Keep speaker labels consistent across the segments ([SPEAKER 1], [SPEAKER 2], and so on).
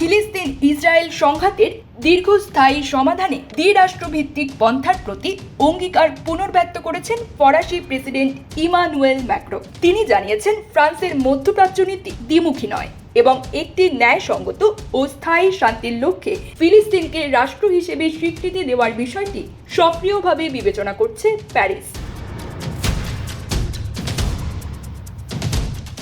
[SPEAKER 1] ফিলিস্তিন ইসরায়েল সংঘাতের দীর্ঘস্থায়ী সমাধানে দ্বিরাষ্ট্রভিত্তিক পন্থার প্রতি অঙ্গীকার পুনর্ব্যক্ত করেছেন ফরাসি প্রেসিডেন্ট ইমানুয়েল ম্যাক্রো তিনি জানিয়েছেন, ফ্রান্সের মধ্যপ্রাচ্য নীতি দ্বিমুখী নয় এবং একটি ন্যায়সঙ্গত ও স্থায়ী শান্তির লক্ষ্যে ফিলিস্তিনকে রাষ্ট্র হিসেবে স্বীকৃতি দেওয়ার বিষয়টি সক্রিয়ভাবে বিবেচনা করছে প্যারিস।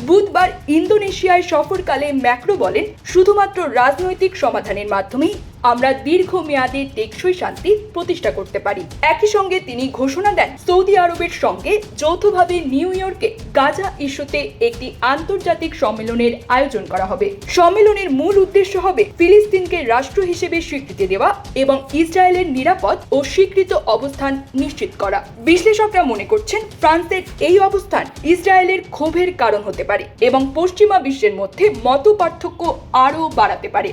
[SPEAKER 1] বুধবার ইন্দোনেশিয়ায় সফরকালে ম্যাক্রো বলেন শুধুমাত্র রাজনৈতিক সমাধানের মাধ্যমেই আমরা দীর্ঘমেয়াদে টেকসই শান্তি প্রতিষ্ঠা করতে পারি। একই সঙ্গে তিনি ঘোষণা দেন, সৌদি আরবের সঙ্গে যৌথভাবে নিউ ইয়র্কে গাজা ইস্যুতে একটি আন্তর্জাতিক সম্মেলনের আয়োজন করা হবে। সম্মেলনের মূল উদ্দেশ্য হবে ফিলিস্তিনকে রাষ্ট্র হিসেবে স্বীকৃতি দেওয়া এবং ইসরায়েলের নিরাপদ ও স্বীকৃত অবস্থান নিশ্চিত করা। বিশ্লেষকরা মনে করছেন, ফ্রান্সের এই অবস্থান ইসরায়েলের ক্ষোভের কারণ হতে পারে এবং পশ্চিমা বিশ্বের মধ্যে মত পার্থক্য আরও বাড়াতে পারে।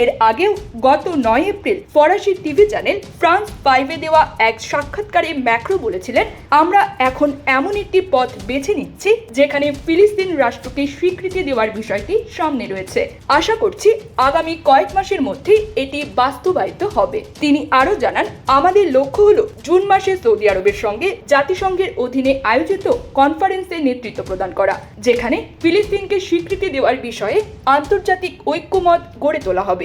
[SPEAKER 1] এর আগেও গত নয় এপ্রিল ফরাসি টিভি চ্যানেল ফ্রান্স ফাইভে দেওয়া এক সাক্ষাৎকারে ম্যাক্রো বলেছিলেন, আমরা এখন এমন একটি পথ বেছে নিচ্ছি যেখানে ফিলিস্তিন রাষ্ট্রকে স্বীকৃতি দেওয়ার বিষয়টি সামনে রয়েছে। আশা করছি আগামী কয়েক মাসের মধ্যেই এটি বাস্তবায়িত হবে। তিনি আরও জানান, আমাদের লক্ষ্য হল জুন মাসে সৌদি আরবের সঙ্গে জাতিসংঘের অধীনে আয়োজিত কনফারেন্সে নেতৃত্ব প্রদান করা, যেখানে ফিলিস্তিনকে স্বীকৃতি দেওয়ার বিষয়ে আন্তর্জাতিক ঐক্যমত গড়ে তোলা হবে।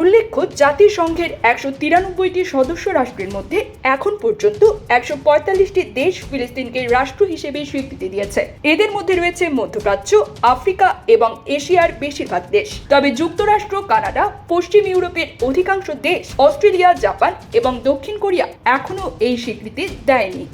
[SPEAKER 1] উল্লেখ্য, জাতিসংঘের একশো তিরানব্বইটি সদস্য রাষ্ট্রের মধ্যে এখন পর্যন্ত একশো পঁয়তাল্লিশটি দেশ ফিলিস্তিনকে রাষ্ট্র হিসেবে স্বীকৃতি দিয়েছে। এদের মধ্যে রয়েছে মধ্যপ্রাচ্য, আফ্রিকা এবং এশিয়ার বেশিরভাগ দেশ। তবে যুক্তরাষ্ট্র, কানাডা, পশ্চিম ইউরোপের অধিকাংশ দেশ, অস্ট্রেলিয়া, জাপান এবং দক্ষিণ কোরিয়া এখনও এই স্বীকৃতি দেয়নি।